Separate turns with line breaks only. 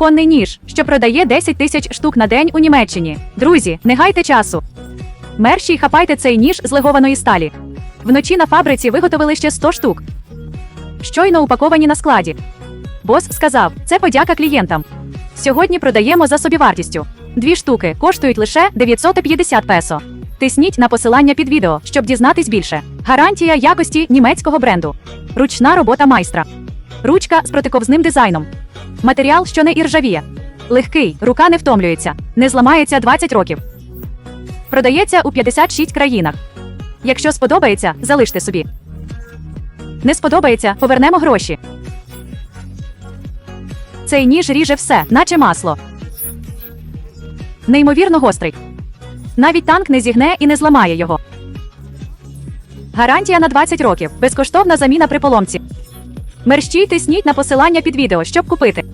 кухонний ніж, що продає 10 тисяч штук на день у Німеччині. Друзі, не гайте часу. Мерші хапайте цей ніж з легованої сталі. Вночі на фабриці виготовили ще 100 штук. Щойно упаковані на складі. Бос сказав, це подяка клієнтам. Сьогодні продаємо за собівартістю. Дві штуки коштують лише 950 песо. Тисніть на посилання під відео, щоб дізнатись більше. Гарантія якості німецького бренду. Ручна робота майстра. Ручка з протиковзним дизайном. Матеріал, що не іржавіє. Легкий, рука не втомлюється, не зламається 20 років. Продається у 56 країнах. Якщо сподобається, залиште собі. Не сподобається, повернемо гроші. Цей ніж ріже все, наче масло. Неймовірно гострий. Навіть танк не зігне і не зламає його. Гарантія на 20 років. Безкоштовна заміна при поломці. Мерщій тисніть на посилання під відео, щоб купити.